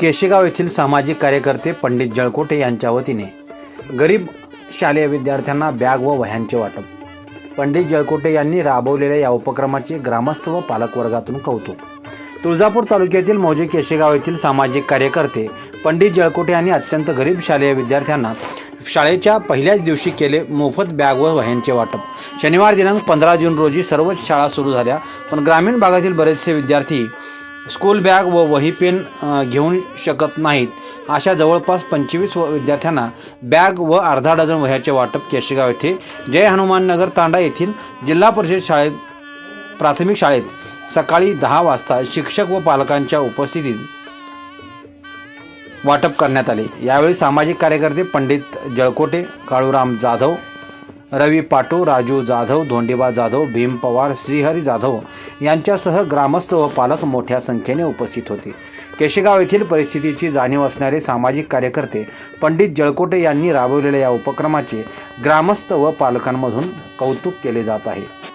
केशेगाव येथील सामाजिक कार्यकर्ते पंडित जळकोटे यांच्या वतीने गरीब शालेय विद्यार्थ्यांना बॅग व वह्यांचे वाटप. पंडित जळकोटे यांनी राबवलेल्या या उपक्रमाचे ग्रामस्थ व पालकवर्गातून कौतुक. तुळजापूर तालुक्यातील मौजे केशेगाव येथील सामाजिक कार्यकर्ते पंडित जळकोटे यांनी अत्यंत गरीब शालेय विद्यार्थ्यांना शाळेच्या पहिल्याच दिवशी केले मोफत बॅग व वह्यांचे वाटप. शनिवार दिनांक पंधरा जून रोजी सर्वच शाळा सुरू झाल्या पण ग्रामीण भागातील बरेचसे विद्यार्थी स्कूल बॅग व वही पेन घेऊन शकत नाहीत. अशा जवळपास पंचवीस व विद्यार्थ्यांना बॅग व अर्धा डझन वह्याचे वाटप केशेगाव येथे जय हनुमान नगर तांडा येथील जिल्हा परिषद शाळेत प्राथमिक शाळेत सकाळी दहा वाजता शिक्षक व पालकांच्या उपस्थितीत वाटप करण्यात आले. यावेळी सामाजिक कार्यकर्ते पंडित जळकोटे काळूराम जाधव रवी पाटू राजू जाधव धोंडीबा जाधव भीम पवार श्रीहरी जाधव यांच्यासह ग्रामस्थ व पालक मोठ्या संख्येने उपस्थित होते. केशेगाव येथील परिस्थितीची जाणीव असणारे सामाजिक कार्यकर्ते पंडित जळकोटे यांनी राबवलेल्या या उपक्रमाचे ग्रामस्थ व पालकांमधून कौतुक केले जात आहे.